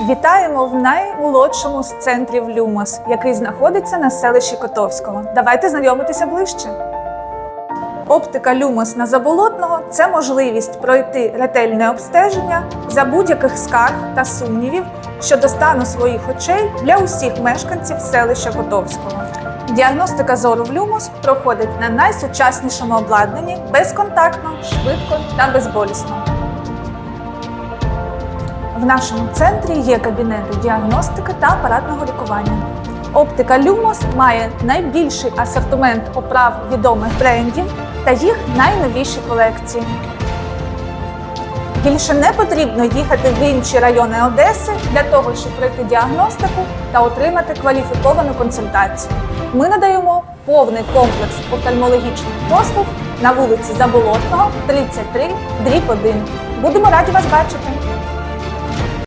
Вітаємо в наймолодшому з центрів Люмос, який знаходиться на селищі Котовського. Давайте знайомитися ближче. Оптика Люмос на Заболотного це можливість пройти ретельне обстеження за будь-яких скарг та сумнівів щодо стану своїх очей для усіх мешканців селища Котовського. Діагностика зору в Люмос проходить на найсучаснішому обладнанні безконтактно, швидко та безболісно. В нашому центрі є кабінети діагностики та апаратного лікування. Оптика Lumos має найбільший асортимент оправ відомих брендів та їх найновіші колекції. Більше не потрібно їхати в інші райони Одеси для того, щоб пройти діагностику та отримати кваліфіковану консультацію. Ми надаємо повний комплекс офтальмологічних послуг на вулиці Заболотного, 33, дріб 1. Будемо раді вас бачити!